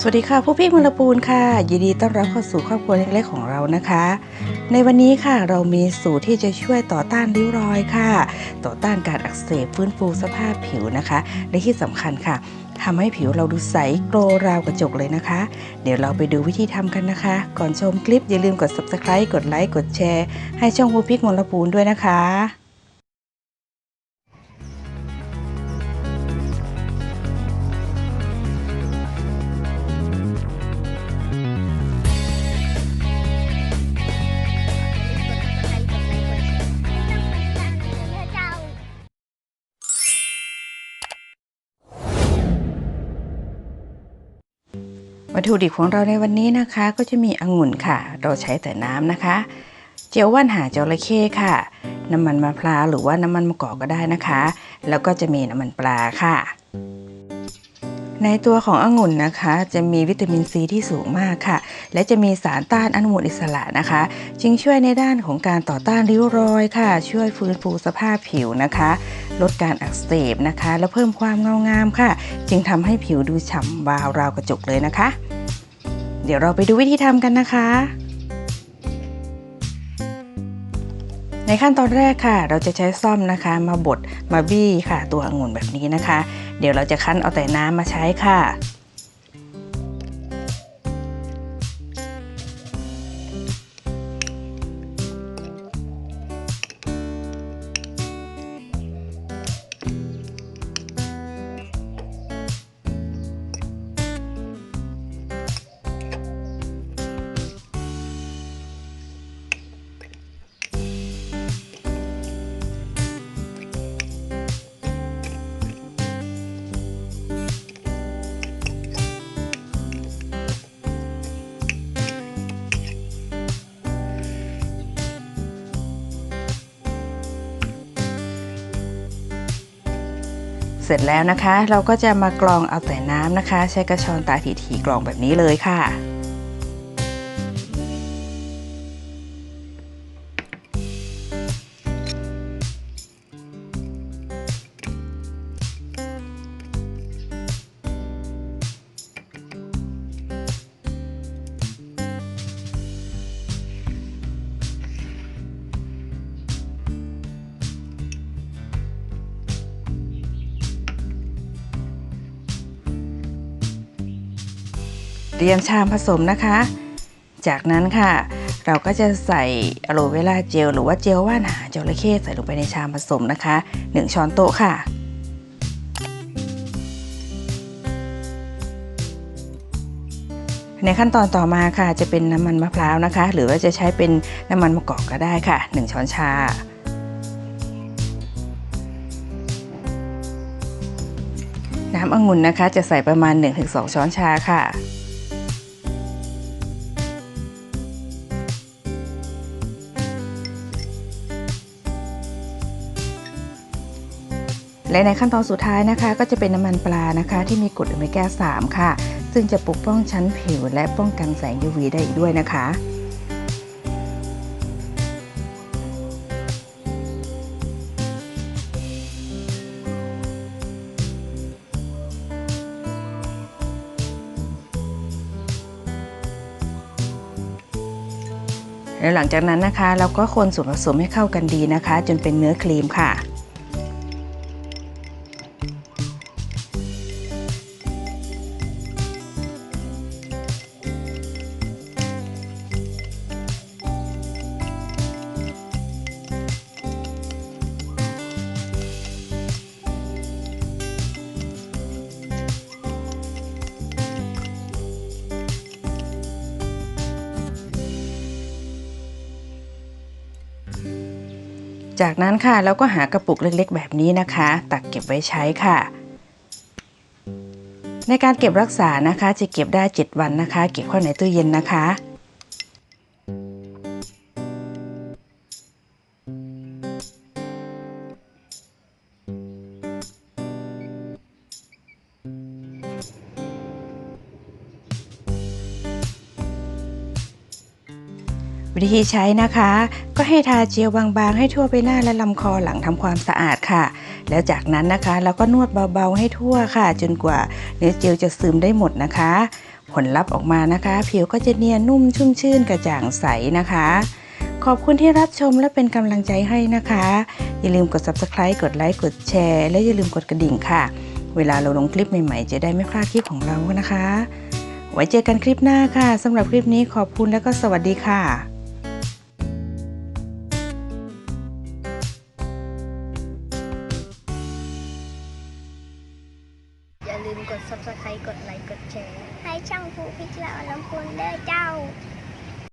สวัสดีค่ะผู้พี่มลปูนค่ะ ยินดีต้อนรับเข้าสู่ครอบครัวเล็กๆของเรานะคะ ในวันนี้ค่ะเรามีสูตรที่จะช่วยต่อต้านริ้วรอยค่ะ ต่อต้านการอักเสบฟื้นฟูสภาพผิวนะคะ และที่สำคัญค่ะทำให้ผิวเราดูใสโกลราวกระจกเลยนะคะ เดี๋ยวเราไปดูวิธีทำกันนะคะ ก่อนชมคลิปอย่าลืมกด subscribe กดไลค์กดแชร์ให้ช่องผู้พี่มลปูนด้วยนะคะ วัตถุดิบของเราในวันนี้นะคะ ก็จะมีองุ่นค่ะ เราใช้แต่น้ำนะคะ เจียวว่านหางจระเข้ค่ะ น้ำมันมะพร้าวหรือว่าน้ำมันมะกอกก็ได้นะคะ แล้วก็จะมีน้ำมันปลาค่ะ ในตัวขององุ่นนะคะ จะมีวิตามินซีที่สูงมากค่ะ และจะมีสารต้านอนุมูลอิสระนะคะ จึงช่วยในด้านของการต่อต้านริ้วรอยค่ะ ช่วยฟื้นฟูสภาพผิวนะคะ ลดการอักเสบนะคะ และเพิ่มความเงางามค่ะ จึงทำให้ผิวดูฉ่ำวาวราวกระจกเลยนะคะ เดี๋ยวเราไปดูวิธีทำกันนะคะในขั้นตอนแรกค่ะเราจะใช้ซ่อมนะคะ มาบดมาบี้ค่ะ ตัวองุ่นแบบนี้นะคะ เดี๋ยวเราจะคั้นเอาแต่น้ำมาใช้ค่ะ เสร็จแล้วนะคะ เราก็จะมากรองเอาแต่น้ำนะคะ ใช้กระชอนตาถีๆกรองแบบนี้เลยค่ะ เตรียมชามผสมนะคะ จากนั้นค่ะ เราก็จะใส่อะโลเวราเจลหรือว่าเจลว่านหางจระเข้ใส่ลงไปในชามผสมนะคะ 1 ช้อนโต๊ะค่ะในขั้นตอนต่อมาค่ะจะเป็นน้ำมันมะพร้าวนะคะ หรือว่าจะใช้เป็นน้ำมันมะกอกก็ได้ค่ะ 1 ช้อนชา น้ำองุ่นนะคะจะใส่ประมาณ 1-2 ช้อนชาค่ะ และในขั้นตอนสุดท้ายนะคะ ก็จะเป็นน้ำมันปลานะคะ ที่มีกรดโอเมก้า 3 ค่ะ ซึ่งจะปกป้องชั้นผิวและป้องกันแสง UV ได้อีกด้วยนะคะแล้วหลังจากนั้นนะคะ เราก็คนส่วนผสมให้เข้ากันดีนะคะ จนเป็นเนื้อครีมค่ะ จากนั้นค่ะเราก็หากระปุกเล็กๆ แบบนี้นะคะ ตักเก็บไว้ใช้ค่ะ ในการเก็บรักษานะคะจะเก็บได้ 7 วันนะคะ เก็บเข้าในตู้เย็นนะคะ วิธีใช้นะคะ ก็ให้ทาเจลบางๆ ให้ทั่วไปหน้าและลำคอหลังทำความสะอาดค่ะ แล้วจากนั้นนะคะเราก็นวดเบาๆให้ทั่วค่ะ จนกว่าเนื้อเจลจะซึมได้หมดนะคะ ผลลัพธ์ออกมานะคะ ผิวก็จะเนียนนุ่มชุ่มชื่นกระจ่างใสนะคะ ขอบคุณที่รับชมและเป็นกำลังใจให้นะคะ อย่าลืมกด subscribe กดไลค์กดแชร์ และอย่าลืมกดกระดิ่งค่ะ เวลาเราลงคลิปใหม่ๆ จะได้ไม่พลาดคลิปของเรานะคะไว้เจอกันคลิปหน้าค่ะ สำหรับคลิปนี้ขอบคุณและก็สวัสดีค่ะ ลืมกด subscribe กดไลค์กดแชร์ให้ช่องผู้พิจารณาลำพูนเด้อเจ้า